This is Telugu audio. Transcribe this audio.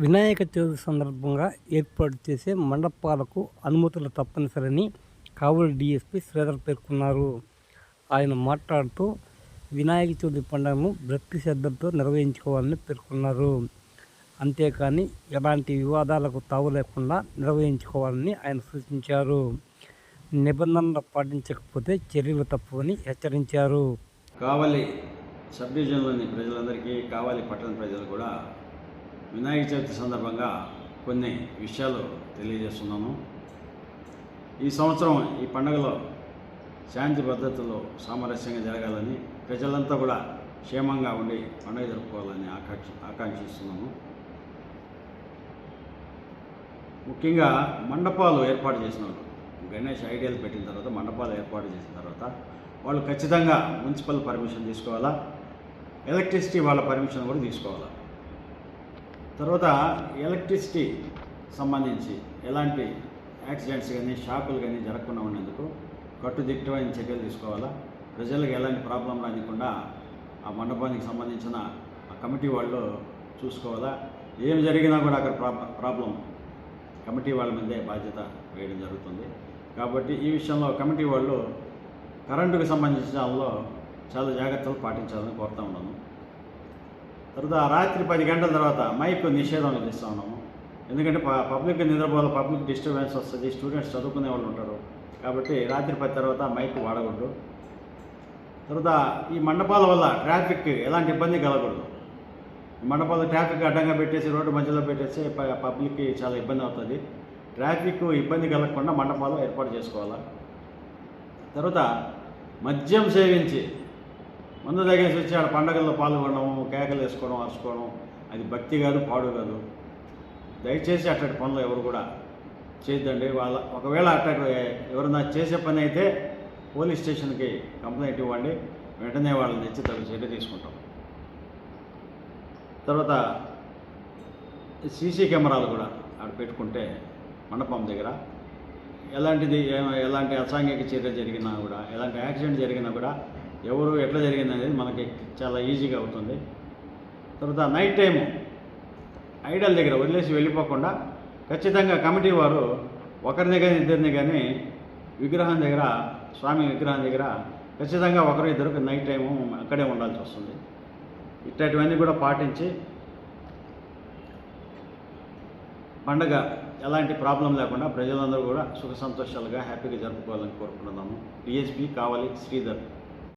వినాయక చవితి సందర్భంగా ఏర్పాటు చేసే మండపాలకు అనుమతులు తప్పనిసరని కావలి డీఎస్పీ శ్రీధర్ పేర్కొన్నారు. ఆయన మాట్లాడుతూ వినాయక చవితి పండుగను భక్తి శ్రద్ధలతో నిర్వహించుకోవాలని పేర్కొన్నారు. అంతేకాని ఎలాంటి వివాదాలకు తావు లేకుండా నిర్వహించుకోవాలని ఆయన సూచించారు. నిబంధనలు పాటించకపోతే చర్యలు తప్పవని హెచ్చరించారు. కావలి సబ్ డివిజన్లోని ప్రజలందరికీ కావలి పట్టణ ప్రజలు కూడా వినాయక చవితి సందర్భంగా కొన్ని విషయాలు తెలియజేస్తున్నాను ఈ సంవత్సరం ఈ పండుగలో శాంతి భద్రతలో సామరస్యంగా జరగాలని ప్రజలంతా కూడా క్షేమంగా ఉండి పండుగ జరుపుకోవాలని ఆకాంక్ష ఆకాంక్షిస్తున్నాను ముఖ్యంగా మండపాలు ఏర్పాటు చేసిన వాళ్ళు గణేష్ ఐడియాలు పెట్టిన తర్వాత మండపాలు ఏర్పాటు చేసిన తర్వాత వాళ్ళు ఖచ్చితంగా మున్సిపల్ పర్మిషన్ తీసుకోవాలా? ఎలక్ట్రిసిటీ వాళ్ళ పర్మిషన్ కూడా తీసుకోవాలా? తర్వాత ఎలక్ట్రిసిటీ సంబంధించి ఎలాంటి యాక్సిడెంట్స్ కానీ షాకులు కానీ జరగకుండా ఉండేందుకు కట్టుదిట్టమైన చర్యలు తీసుకోవాలా? ప్రజలకు ఎలాంటి ప్రాబ్లం రానికుండా ఆ మండపానికి సంబంధించిన ఆ కమిటీ వాళ్ళు చూసుకోవాలా? ఏం జరిగినా కూడా అక్కడ ప్రాబ్లం కమిటీ వాళ్ళ మీదే బాధ్యత వేయడం జరుగుతుంది. కాబట్టి ఈ విషయంలో కమిటీ వాళ్ళు కరెంటుకు సంబంధించిన వాళ్ళు చాలా జాగ్రత్తలు పాటించాలని కోరుతా ఉన్నాను. తర్వాత రాత్రి పది గంటల తర్వాత మైక్ నిషేధం విధిస్తూ ఉన్నాము. ఎందుకంటే ప పబ్లిక్ నిద్రపోవాలి పబ్లిక్ డిస్టర్బెన్స్ వస్తుంది స్టూడెంట్స్ చదువుకునే వాళ్ళు ఉంటారు. కాబట్టి రాత్రి పది తర్వాత మైక్ వాడకూడదు. తర్వాత ఈ మండపాల వల్ల ట్రాఫిక్ ఎలాంటి ఇబ్బంది కలగకూడదు. మండపాలు ట్రాఫిక్ అడ్డంగా పెట్టేసి రోడ్డు మధ్యలో పెట్టేసి పబ్లిక్కి చాలా ఇబ్బంది అవుతుంది. ట్రాఫిక్ ఇబ్బంది కలగకుండా మండపాలు ఏర్పాటు చేసుకోవాలి? తర్వాత మద్యం సేవించి మందు తగేసి వచ్చి ఆడ పండగల్లో పాల్గొనడము కేకలు వేసుకోవడం అరుచుకోవడం అది భక్తి కాదు పాడు కాదు. దయచేసి అట్లాంటి పనులు ఎవరు కూడా చేయొద్దండి. వాళ్ళ ఒకవేళ అట్లాంటి ఎవరన్నా చేసే పని అయితే పోలీస్ స్టేషన్కి కంప్లైంట్ ఇవ్వండి. వెంటనే వాళ్ళని తెచ్చి తగు చర్య తీసుకుంటాం. తర్వాత సీసీ కెమెరాలు కూడా ఆడ పెట్టుకుంటే మండపం దగ్గర ఎలాంటిది ఎలాంటి అసాంఘిక చర్య జరిగినా కూడా ఎలాంటి యాక్సిడెంట్ జరిగినా కూడా ఎవరు ఎట్లా జరిగింది అనేది మనకి చాలా ఈజీగా అవుతుంది. తర్వాత నైట్ టైము ఐడల్ దగ్గర వదిలేసి వెళ్ళిపోకుండా ఖచ్చితంగా కమిటీ వారు ఒకరిని కానీ ఇద్దరిని కానీ విగ్రహం దగ్గర స్వామి విగ్రహం దగ్గర ఖచ్చితంగా ఒకరు ఇద్దరు నైట్ టైము అక్కడే ఉండాల్సి వస్తుంది. ఇట్లాంటివన్నీ కూడా పాటించి పండగ ఎలాంటి ప్రాబ్లం లేకుండా ప్రజలందరూ కూడా సుఖ సంతోషాలుగా హ్యాపీగా జరుపుకోవాలని కోరుకుంటున్నాము. డిఎస్పీ కావాలి శ్రీధర్.